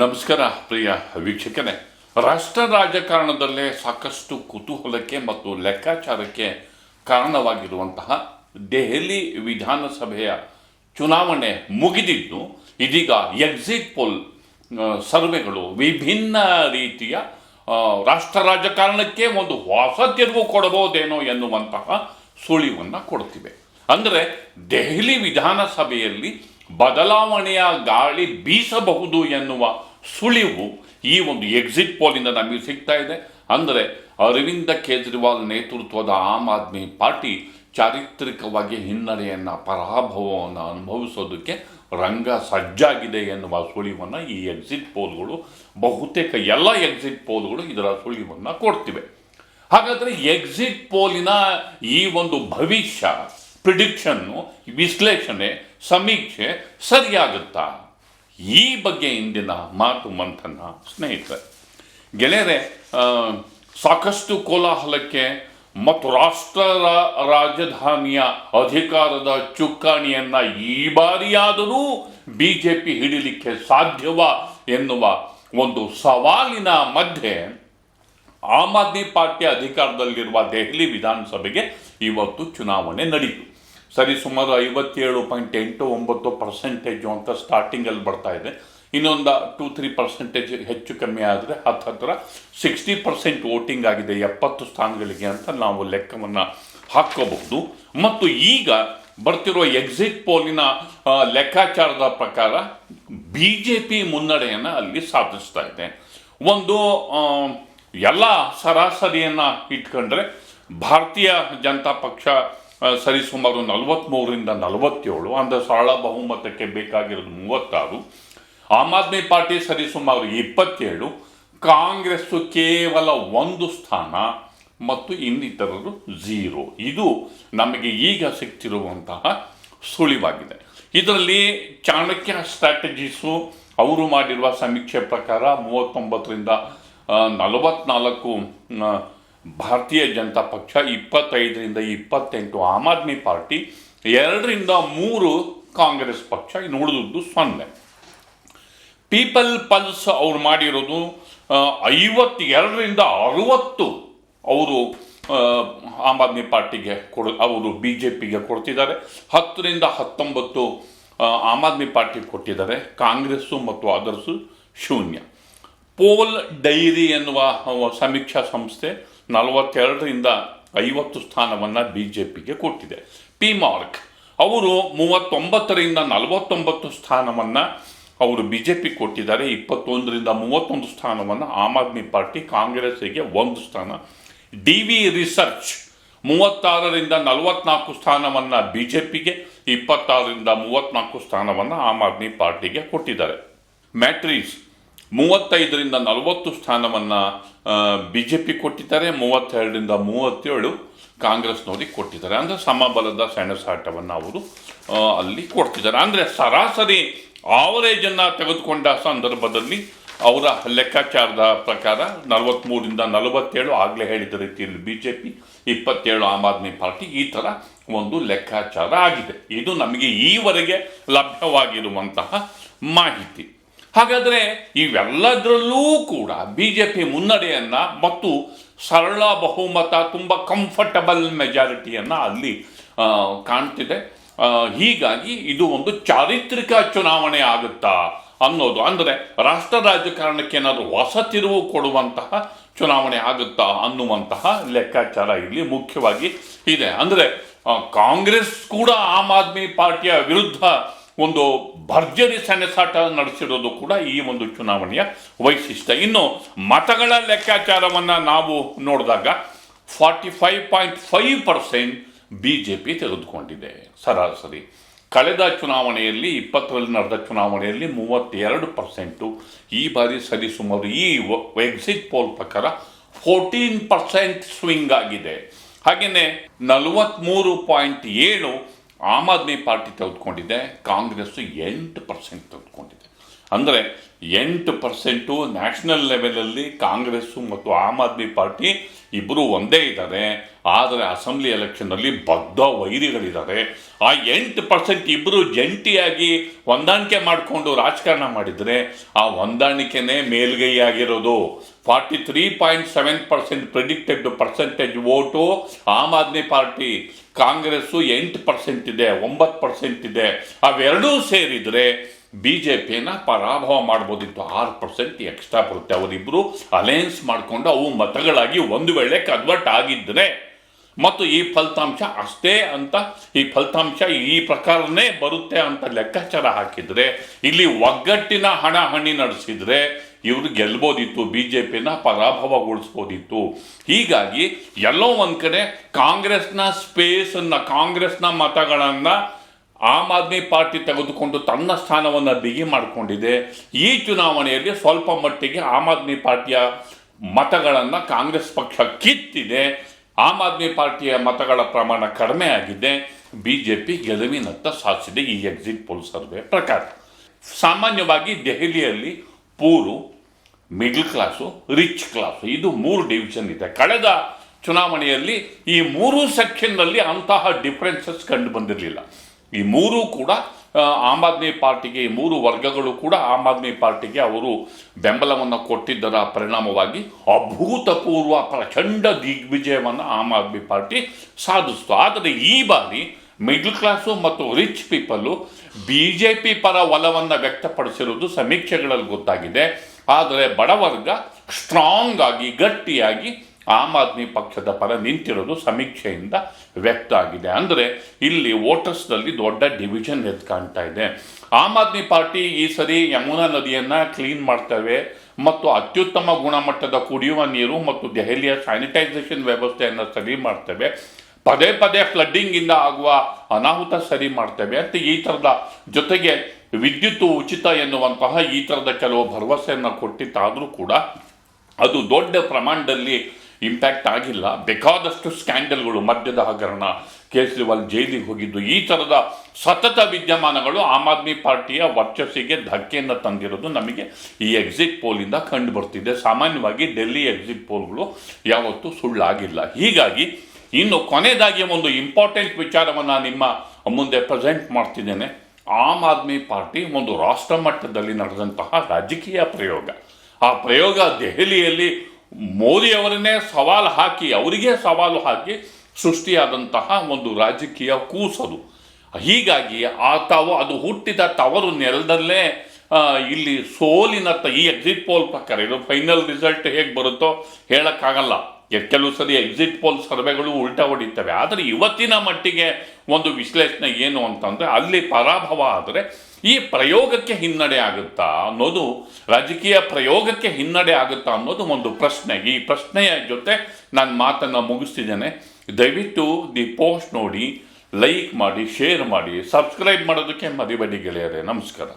ನಮಸ್ಕಾರ, ಪ್ರಿಯ ವೀಕ್ಷಕರೇ. ರಾಷ್ಟ್ರ ರಾಜಕಾರಣದಲ್ಲೇ ಸಾಕಷ್ಟು ಕುತೂಹಲಕ್ಕೆ ಮತ್ತು ಲೆಕ್ಕಾಚಾರಕ್ಕೆ ಕಾರಣವಾಗಿರುವಂತಹ ದೆಹಲಿ ವಿಧಾನಸಭೆಯ ಚುನಾವಣೆ ಮುಗಿದಿದ್ದು, ಇದೀಗ ಎಕ್ಸಿಟ್ ಪೋಲ್ ಸರ್ವೆಗಳು ವಿಭಿನ್ನ ರೀತಿಯ ರಾಷ್ಟ್ರ ರಾಜಕಾರಣಕ್ಕೆ ಒಂದು ಹೊಸ ತಿರುವು ಕೊಡಬಹುದೇನೋ ಎನ್ನುವಂತಹ ಸುಳಿವನ್ನು ಕೊಡುತ್ತಿವೆ ಅಂದರೆ ದೆಹಲಿ ವಿಧಾನಸಭೆಯಲ್ಲಿ ಬದಲಾವಣೆಯ ಗಾಳಿ ಬೀಸಬಹುದು ಎನ್ನುವ ಸುಳಿವು ಈ ಒಂದು ಎಕ್ಸಿಟ್ ಪೋಲಿಂದ ನಮಗೆ ಸಿಗ್ತಾ ಇದೆ. ಅಂದರೆ ಅರವಿಂದ ಕೇಜ್ರಿವಾಲ್ ನೇತೃತ್ವದ ಆಮ್ ಆದ್ಮಿ ಪಾರ್ಟಿ ಚಾರಿತ್ರಿಕವಾಗಿ ಹಿನ್ನಡೆಯನ್ನು, ಪರಾಭವವನ್ನು ಅನುಭವಿಸೋದಕ್ಕೆ ರಂಗ ಸಜ್ಜಾಗಿದೆ ಎನ್ನುವ ಸುಳಿವನ್ನು ಈ ಎಕ್ಸಿಟ್ ಪೋಲ್ಗಳು ಬಹುತೇಕ ಎಲ್ಲ ಎಕ್ಸಿಟ್ ಪೋಲ್ಗಳು ಇದರ ಸುಳಿವನ್ನು ಕೊಡ್ತಿವೆ. ಹಾಗಾದರೆ ಎಕ್ಸಿಟ್ ಪೋಲಿನ ಈ ಒಂದು ಭವಿಷ್ಯ ಪ್ರಿಡಿಕ್ಷನ್ನು ವಿಶ್ಲೇಷಣೆ ಸಮೀಕ್ಷೆ ಸರಿಯಾಗುತ್ತಾ? ಈ ಬಗ್ಗೆ ಇಂದಿನ ಮಾತು ಮಂಥನ ಸ್ನೇಹಿತರೆ. ಗೆಳೆಯರೆ ಸಾಕಷ್ಟು ಕೋಲಾಹಲಕ್ಕೆ ಮತ್ತು ರಾಷ್ಟ್ರ ರಾಜಧಾನಿಯ ಅಧಿಕಾರದ ಚುಕ್ಕಾಣಿಯನ್ನು ಈ ಬಾರಿಯಾದರೂ ಬಿ ಜೆ ಪಿ ಹಿಡಿಲಿಕ್ಕೆ ಸಾಧ್ಯವಾ ಎನ್ನುವ ಒಂದು ಸವಾಲಿನ ಮಧ್ಯೆ ಆಮ್ ಆದ್ಮಿ ಪಾರ್ಟಿ ಅಧಿಕಾರದಲ್ಲಿರುವ ದೆಹಲಿ ವಿಧಾನಸಭೆಗೆ ಇವತ್ತು ಚುನಾವಣೆ ನಡೀತು. ಸರಿ ಸುಮಾರು ಐವತ್ತೇಳು ಪಾಯಿಂಟ್ ಎಂಟು ಒಂಬತ್ತು ಪರ್ಸೆಂಟೇಜು ಅಂತ ಸ್ಟಾರ್ಟಿಂಗಲ್ಲಿ ಬರ್ತಾ ಇದೆ. ಇನ್ನೊಂದು ಟೂ ತ್ರೀ ಪರ್ಸೆಂಟೇಜ್ ಹೆಚ್ಚು ಕಮ್ಮಿ ಆದರೆ ಹತ್ತು ಹತ್ತಿರ ಸಿಕ್ಸ್ಟಿ ಪರ್ಸೆಂಟ್ ವೋಟಿಂಗ್ ಆಗಿದೆ, ಎಪ್ಪತ್ತು ಸ್ಥಾನಗಳಿಗೆ ಅಂತ ನಾವು ಲೆಕ್ಕವನ್ನು ಹಾಕೋಬಹುದು ಮತ್ತು ಈಗ ಬರ್ತಿರುವ ಎಕ್ಸಿಟ್ ಪೋಲಿನ ಲೆಕ್ಕಾಚಾರದ ಪ್ರಕಾರ ಬಿ ಜೆ ಪಿ ಮುನ್ನಡೆಯನ್ನು ಅಲ್ಲಿ ಸಾಧಿಸ್ತಾ ಇದೆ. ಒಂದು ಎಲ್ಲ ಸರಾಸರಿಯನ್ನು ಇಟ್ಕೊಂಡ್ರೆ ಭಾರತೀಯ ಜನತಾ ಪಕ್ಷ ಸರಿಸುಮಾರು ನಲವತ್ತ್ಮೂರರಿಂದ ನಲವತ್ತೇಳು, ಅಂದರೆ ಸರಳ ಬಹುಮತಕ್ಕೆ ಬೇಕಾಗಿರೋದು ಮೂವತ್ತಾರು. ಆಮ್ ಆದ್ಮಿ ಪಾರ್ಟಿ ಸರಿಸುಮಾರು ಇಪ್ಪತ್ತೇಳು. ಕಾಂಗ್ರೆಸ್ಸು ಕೇವಲ ಒಂದು ಸ್ಥಾನ ಮತ್ತು ಇನ್ನಿತರರು ಝೀರೋ ಇದು ನಮಗೆ ಈಗ ಸಿಗ್ತಿರುವಂತಹ ಸುಳಿವಾಗಿದೆ. ಇದರಲ್ಲಿ ಚಾಣಕ್ಯ ಸ್ಟ್ರಾಟಜೀಸು ಅವರು ಮಾಡಿರುವ ಸಮೀಕ್ಷೆ ಪ್ರಕಾರ ಮೂವತ್ತೊಂಬತ್ತರಿಂದ ನಲವತ್ನಾಲ್ಕು ಭಾರತೀಯ ಜನತಾ ಪಕ್ಷ ಇಪ್ಪತ್ತೈದರಿಂದ ಇಪ್ಪತ್ತೆಂಟು ಆಮ್ ಆದ್ಮಿ ಪಾರ್ಟಿ, ಎರಡರಿಂದ ಮೂರು ಕಾಂಗ್ರೆಸ್ ಪಕ್ಷ, ಇನ್ನು ಉಳಿದದ್ದು ಸೊನ್ನೆ. ಪೀಪಲ್ ಪಲ್ಸ್ ಅವ್ರು ಮಾಡಿರೋದು ಐವತ್ತೆರಡರಿಂದ ಅರುವತ್ತು ಅವರು ಆಮ್ ಆದ್ಮಿ ಪಾರ್ಟಿಗೆ ಕೊಡ, ಅವರು ಬಿ ಜೆ ಪಿಗೆ ಕೊಡ್ತಿದ್ದಾರೆ. ಹತ್ತರಿಂದ ಹತ್ತೊಂಬತ್ತು ಆಮ್ ಆದ್ಮಿ ಪಾರ್ಟಿ ಕೊಟ್ಟಿದ್ದಾರೆ. ಕಾಂಗ್ರೆಸ್ಸು ಮತ್ತು ಅದರ್ಸು ಶೂನ್ಯ. ಪೋಲ್ ಡೈರಿ ಎನ್ನುವ ಸಮೀಕ್ಷಾ ಸಂಸ್ಥೆ ನಲವತ್ತೆರಡರಿಂದ ಐವತ್ತು ಸ್ಥಾನವನ್ನು ಬಿ ಜೆ ಪಿಗೆ ಕೊಟ್ಟಿದೆ. ಪಿ ಮಾರ್ಕ್, ಅವರು ಮೂವತ್ತೊಂಬತ್ತರಿಂದ ನಲವತ್ತೊಂಬತ್ತು ಸ್ಥಾನವನ್ನು ಅವರು ಬಿ ಜೆ ಪಿ ಕೊಟ್ಟಿದ್ದಾರೆ. ಇಪ್ಪತ್ತೊಂದರಿಂದ ಮೂವತ್ತೊಂದು ಸ್ಥಾನವನ್ನು ಆಮ್ ಆದ್ಮಿ ಪಾರ್ಟಿ ಕಾಂಗ್ರೆಸ್ಸಿಗೆ ಒಂದು ಸ್ಥಾನ. ಡಿ ವಿ ರಿಸರ್ಚ್, ಮೂವತ್ತಾರರಿಂದ ನಲವತ್ನಾಲ್ಕು ಸ್ಥಾನವನ್ನು ಬಿ ಜೆ ಪಿಗೆ ಇಪ್ಪತ್ತಾರರಿಂದ ಮೂವತ್ತ್ನಾಲ್ಕು ಸ್ಥಾನವನ್ನು ಆಮ್ ಆದ್ಮಿ ಪಾರ್ಟಿಗೆ ಕೊಟ್ಟಿದ್ದಾರೆ. ಮ್ಯಾಟ್ರೀಸ್ ಮೂವತ್ತೈದರಿಂದ ನಲವತ್ತು ಸ್ಥಾನವನ್ನು ಬಿ ಜೆ ಪಿ ಕೊಟ್ಟಿದ್ದಾರೆ, ಮೂವತ್ತೆರಡರಿಂದ ಮೂವತ್ತೇಳು ಕಾಂಗ್ರೆಸ್ನವರಿಗೆ ಕೊಟ್ಟಿದ್ದಾರೆ. ಅಂದರೆ ಸಮಬಲದ ಸೆಣಸಾಟವನ್ನು ಅವರು ಅಲ್ಲಿ ಕೊಡ್ತಿದ್ದಾರೆ. ಅಂದರೆ ಸರಾಸರಿ ಆವರೇಜನ್ನು ತೆಗೆದುಕೊಂಡ ಸಂದರ್ಭದಲ್ಲಿ ಅವರ ಲೆಕ್ಕಾಚಾರದ ಪ್ರಕಾರ ನಲವತ್ತ್ಮೂರಿಂದ ನಲವತ್ತೇಳು ಆಗಲೇ ಹೇಳಿದ ರೀತಿಯಲ್ಲಿ ಬಿ ಜೆ ಪಿ ಇಪ್ಪತ್ತೇಳು ಆಮ್ ಆದ್ಮಿ ಪಾರ್ಟಿ ಈ ಥರ ಒಂದು ಲೆಕ್ಕಾಚಾರ ಆಗಿದೆ. ಇದು ನಮಗೆ ಈವರೆಗೆ ಲಭ್ಯವಾಗಿರುವಂತಹ ಮಾಹಿತಿ. ಹಾಗಾದರೆ ಇವೆಲ್ಲದರಲ್ಲೂ ಕೂಡ ಬಿ ಜೆ ಪಿ ಮುನ್ನಡೆಯನ್ನು ಮತ್ತು ಸರಳ ಬಹುಮತ, ತುಂಬ ಕಂಫರ್ಟಬಲ್ ಮೆಜಾರಿಟಿಯನ್ನು ಅಲ್ಲಿ ಕಾಣ್ತಿದೆ. ಹೀಗಾಗಿ ಇದು ಒಂದು ಚಾರಿತ್ರಿಕ ಚುನಾವಣೆ ಆಗುತ್ತಾ ಅನ್ನೋದು. ಅಂದರೆ ರಾಷ್ಟ್ರ ರಾಜಕಾರಣಕ್ಕೆ ಏನಾದರೂ ಹೊಸ ತಿರುವು ಕೊಡುವಂತಹ ಚುನಾವಣೆ ಆಗುತ್ತಾ ಅನ್ನುವಂತಹ ಲೆಕ್ಕಾಚಾರ ಇಲ್ಲಿ ಮುಖ್ಯವಾಗಿ ಇದೆ. ಅಂದರೆ ಕಾಂಗ್ರೆಸ್ ಕೂಡ ಆಮ್ ಆದ್ಮಿ ಪಾರ್ಟಿಯ ವಿರುದ್ಧ ಒಂದು ಭರ್ಜರಿ ಸೆಣಸಾಟ ನಡೆಸಿರೋದು ಕೂಡ ಈ ಒಂದು ಚುನಾವಣೆಯ ವೈಶಿಷ್ಟ್ಯ. ಇನ್ನು ಮತಗಳ ಲೆಕ್ಕಾಚಾರವನ್ನು ನಾವು ನೋಡಿದಾಗ forty five point five percent B J P ತೆಗೆದುಕೊಂಡಿದೆ. ಸರಾಸರಿ. ಕಳೆದ ಚುನಾವಣೆಯಲ್ಲಿ ಇಪ್ಪತ್ತರಲ್ಲಿ ನಡೆದ ಚುನಾವಣೆಯಲ್ಲಿ ಮೂವತ್ತೆರಡು ಪರ್ಸೆಂಟು. ಈ ಬಾರಿ ಸರಿಸುಮಾರು ಈ ಎಕ್ಸಿಟ್ ಪೋಲ್ ಪ್ರಕಾರ ಫೋರ್ಟೀನ್ ಪರ್ಸೆಂಟ್ ಸ್ವಿಂಗ್ ಆಗಿದೆ. ಹಾಗೆಯೇ ನಲವತ್ತ್ಮೂರು ಪಾಯಿಂಟ್ ಏಳು ಆಮ್ ಆದ್ಮಿ ಪಾರ್ಟಿ ತೆಗೆದುಕೊಂಡಿದೆ ಕಾಂಗ್ರೆಸ್ ಎಂಟು ಪರ್ಸೆಂಟ್ ತೆಗೆದುಕೊಂಡಿದೆ. ಅಂದರೆ ಎಂಟು ಪರ್ಸೆಂಟು ನ್ಯಾಷನಲ್ ಲೆವೆಲಲ್ಲಿ ಕಾಂಗ್ರೆಸ್ಸು ಮತ್ತು ಆಮ್ ಆದ್ಮಿ ಪಾರ್ಟಿ ಇಬ್ಬರು ಒಂದೇ ಇದ್ದಾರೆ ಆದರೆ ಅಸೆಂಬ್ಲಿ ಎಲೆಕ್ಷನ್ನಲ್ಲಿ ಬದ್ಧ ವೈರಿಗಳಿದ್ದಾರೆ ಆ ಎಂಟು ಪರ್ಸೆಂಟ್ ಇಬ್ಬರು ಜಂಟಿಯಾಗಿ ಹೊಂದಾಣಿಕೆ ಮಾಡಿಕೊಂಡು ರಾಜಕಾರಣ ಮಾಡಿದರೆ ಆ ಹೊಂದಾಣಿಕೆನೇ ಮೇಲ್ಗೈಯಾಗಿರೋದು. Forty three point seven percent predicted percentage vote Aam Aadmi Party. Congress ಎಂಟು ಪರ್ಸೆಂಟ್ ಇದೆ, ಒಂಬತ್ತು ಪರ್ಸೆಂಟ್ ಇದೆ. ಅವೆರಡೂ ಸೇರಿದರೆ ಬಿ ಜೆ ಪಿನ ಪರಾಭವ ಮಾಡ್ಬೋದಿತ್ತು. ಆರು ಪರ್ಸೆಂಟ್ ಎಕ್ಸ್ಟ್ರಾ ಬರುತ್ತೆ. ಅವರಿಬ್ಬರು ಅಲಯನ್ಸ್ ಮಾಡಿಕೊಂಡು ಅವು ಮತಗಳಾಗಿ ಒಂದು ವೇಳೆ ಕನ್ವರ್ಟ್ ಆಗಿದ್ದರೆ ಮತ್ತು ಈ ಫಲಿತಾಂಶ ಅಷ್ಟೇ ಅಂತ, ಈ ಫಲಿತಾಂಶ ಈ ಪ್ರಕಾರನೇ ಬರುತ್ತೆ ಅಂತ ಲೆಕ್ಕಾಚಾರ ಹಾಕಿದರೆ, ಇಲ್ಲಿ ಒಗ್ಗಟ್ಟಿನ ಹಣ ಹಣಿ ನಡೆಸಿದರೆ ಇವರು ಗೆಲ್ಬೋದಿತ್ತು ಬಿ ಜೆ ಪಿನ ಪರಾಭವಗೊಳಿಸ್ಬೋದಿತ್ತು. ಹೀಗಾಗಿ ಎಲ್ಲೋ ಒಂದು ಕಡೆ ಕಾಂಗ್ರೆಸ್ನ ಸ್ಪೇಸನ್ನು ಕಾಂಗ್ರೆಸ್ನ ಮತಗಳನ್ನು ಆಮ್ ಆದ್ಮಿ ಪಾರ್ಟಿ ತೆಗೆದುಕೊಂಡು ತನ್ನ ಸ್ಥಾನವನ್ನು ಬಿಗಿ ಮಾಡಿಕೊಂಡಿದೆ. ಈ ಚುನಾವಣೆಯಲ್ಲಿ ಸ್ವಲ್ಪ ಮಟ್ಟಿಗೆ ಆಮ್ ಆದ್ಮಿ ಪಾರ್ಟಿಯ ಮತಗಳನ್ನು ಕಾಂಗ್ರೆಸ್ ಪಕ್ಷ ಕಿತ್ತಿದೆ. ಆಮ್ ಆದ್ಮಿ ಪಾರ್ಟಿಯ ಮತಗಳ ಪ್ರಮಾಣ ಕಡಿಮೆ ಆಗಿದೆ. ಬಿ ಜೆ ಪಿ ಗೆಲುವಿನತ್ತ ಸಾಧಿಸಿದೆ ಈ ಎಕ್ಸಿಟ್ ಪೋಲ್ ಸರ್ವೆ ಪ್ರಕಾರ. ಸಾಮಾನ್ಯವಾಗಿ ದೆಹಲಿಯಲ್ಲಿ poor middle class rich class ಇದು ಮೂರು ಡಿವಿಷನ್ ಇದೆ. ಕಳೆದ ಚುನಾವಣೆಯಲ್ಲಿ ಈ ಮೂರು ಸೆಕ್ಷನ್ನಲ್ಲಿ ಅಂತಹ ಡಿಫ್ರೆನ್ಸಸ್ ಕಂಡು ಬಂದಿರಲಿಲ್ಲ. ಈ ಮೂರೂ ಕೂಡ ಆಮ್ ಆದ್ಮಿ ಪಾರ್ಟಿಗೆ, ಈ ಮೂರು ವರ್ಗಗಳು ಕೂಡ ಆಮ್ ಆದ್ಮಿ ಪಾರ್ಟಿಗೆ ಅವರು ಬೆಂಬಲವನ್ನು ಕೊಟ್ಟಿದ್ದರ ಪರಿಣಾಮವಾಗಿ ಅಭೂತಪೂರ್ವ ಪ್ರಚಂಡ ದಿಗ್ವಿಜಯವನ್ನು ಆಮ್ ಆದ್ಮಿ ಪಾರ್ಟಿ ಸಾಧಿಸ್ತು. ಆದರೆ ಈ ಬಾರಿ ಮಿಡ್ಲ್ ಕ್ಲಾಸು ಮತ್ತು rich people B J P ಪರ ಒಲವನ್ನು ವ್ಯಕ್ತಪಡಿಸಿರುವುದು ಸಮೀಕ್ಷೆಗಳಲ್ಲಿ ಗೊತ್ತಾಗಿದೆ. ಆದರೆ ಬಡವರ್ಗ ಸ್ಟ್ರಾಂಗ್ ಆಗಿ, ಗಟ್ಟಿಯಾಗಿ ಆಮ್ ಆದ್ಮಿ ಪಕ್ಷದ ಪರ ನಿಂತಿರೋದು ಸಮೀಕ್ಷೆಯಿಂದ ವ್ಯಕ್ತ ಆಗಿದೆ. ಅಂದರೆ ಇಲ್ಲಿ ವೋಟರ್ಸ್ನಲ್ಲಿ ದೊಡ್ಡ ಡಿವಿಷನ್ ಎದ್ದು ಕಾಣ್ತಾ ಇದೆ. ಆಮ್ ಆದ್ಮಿ ಪಾರ್ಟಿ ಈ ಸರಿ ಯಮುನಾ ನದಿಯನ್ನು ಕ್ಲೀನ್ ಮಾಡ್ತವೆ ಮತ್ತು ಅತ್ಯುತ್ತಮ ಗುಣಮಟ್ಟದ ಕುಡಿಯುವ ನೀರು ಮತ್ತು ದೆಹಲಿಯ ಸ್ಯಾನಿಟೈಸೇಷನ್ ವ್ಯವಸ್ಥೆಯನ್ನು ಸರಿ ಮಾಡ್ತೇವೆ. ಪದೇ ಪದೇ ಫ್ಲಡ್ಡಿಂಗಿಂದ ಆಗುವ ಅನಾಹುತ ಸರಿ ಮಾಡ್ತೇವೆ ಅಂತ ಈ ಥರದ ಜೊತೆಗೆ ವಿದ್ಯುತ್ ಉಚಿತ ಎನ್ನುವಂತಹ ಈ ಥರದ ಕೆಲವು ಭರವಸೆಯನ್ನು ಕೊಟ್ಟಿತ್ತಾದರೂ ಕೂಡ ಅದು ದೊಡ್ಡ ಪ್ರಮಾಣದಲ್ಲಿ ಇಂಪ್ಯಾಕ್ಟ್ ಆಗಿಲ್ಲ. ಬೇಕಾದಷ್ಟು ಸ್ಕ್ಯಾಂಡಲ್ಗಳು ಮದ್ಯದ ಹಗರಣ, ಕೇಜ್ರಿವಾಲ್ ಜೈಲಿಗೆ ಹೋಗಿದ್ದು, ಈ ಥರದ ಸತತ ವಿದ್ಯಮಾನಗಳು ಆಮ್ ಆದ್ಮಿ ಪಾರ್ಟಿಯ ವರ್ಚಸ್ಸಿಗೆ ಧಕ್ಕೆಯನ್ನು ತಂದಿರೋದು ನಮಗೆ ಈ ಎಕ್ಸಿಟ್ ಪೋಲಿಂದ ಕಂಡು ಬರ್ತಿದೆ. ಸಾಮಾನ್ಯವಾಗಿ ಡೆಲ್ಲಿ ಎಕ್ಸಿಟ್ ಪೋಲ್ಗಳು ಯಾವತ್ತೂ ಸುಳ್ಳಾಗಿಲ್ಲ. ಹೀಗಾಗಿ ಇನ್ನು ಕೊನೆಯದಾಗಿ ಒಂದು ಇಂಪಾರ್ಟೆಂಟ್ ವಿಚಾರವನ್ನು ನಿಮ್ಮ ಮುಂದೆ ಪ್ರೆಸೆಂಟ್ ಮಾಡ್ತಿದ್ದೇನೆ. ಆಮ್ ಆದ್ಮಿ ಪಾರ್ಟಿ ಒಂದು ರಾಷ್ಟ್ರ ಮಟ್ಟದಲ್ಲಿ ನಡೆದಂತಹ ರಾಜಕೀಯ ಪ್ರಯೋಗ. ಆ ಪ್ರಯೋಗ ದೆಹಲಿಯಲ್ಲಿ ಮೋದಿಯವರನ್ನೇ ಸವಾಲು ಹಾಕಿ, ಅವರಿಗೆ ಸವಾಲು ಹಾಕಿ ಸೃಷ್ಟಿಯಾದಂತಹ ಒಂದು ರಾಜಕೀಯ ಕೂಸದು. ಹೀಗಾಗಿ ಆ ತಾವು ಅದು ಹುಟ್ಟಿದ ತವರು ನೆಲದಲ್ಲೇ ಇಲ್ಲಿ ಸೋಲಿನತ್ತ ಈ ಎಕ್ಸಿಟ್ ಪೋಲ್ ಪ್ರಕಾರ ಇದು ಫೈನಲ್ ರಿಸಲ್ಟ್ ಹೇಗೆ ಬರುತ್ತೋ ಹೇಳೋಕ್ಕಾಗಲ್ಲ. ಕೆಲವು ಸರಿ ಎಕ್ಸಿಟ್ ಪೋಲ್ ಸರ್ವೆಗಳು ಉಲ್ಟಾ ಹೊಡಿತವೆ. ಆದರೆ ಇವತ್ತಿನ ಮಟ್ಟಿಗೆ ಒಂದು ವಿಶ್ಲೇಷಣೆ ಏನು ಅಂತಂದರೆ ಅಲ್ಲಿ ಪರಾಭವ ಆದರೆ ಈ ಪ್ರಯೋಗಕ್ಕೆ ಹಿನ್ನಡೆ ಆಗುತ್ತಾ ಅನ್ನೋದು, ರಾಜಕೀಯ ಪ್ರಯೋಗಕ್ಕೆ ಹಿನ್ನಡೆ ಆಗುತ್ತಾ ಅನ್ನೋದು ಒಂದು ಪ್ರಶ್ನೆ. ಈ ಪ್ರಶ್ನೆಯ ಜೊತೆ ನಾನು ಮಾತನ್ನು ಮುಗಿಸ್ತಿದ್ದೇನೆ. ದಯವಿಟ್ಟು ದಿ ಪೋಸ್ಟ್ ನೋಡಿ, ಲೈಕ್ ಮಾಡಿ, ಶೇರ್ ಮಾಡಿ, ಸಬ್ಸ್ಕ್ರೈಬ್ ಮಾಡೋದಕ್ಕೆ ಮರಿಬೇಡಿ ಗೆಳೆಯರೇ. ನಮಸ್ಕಾರ.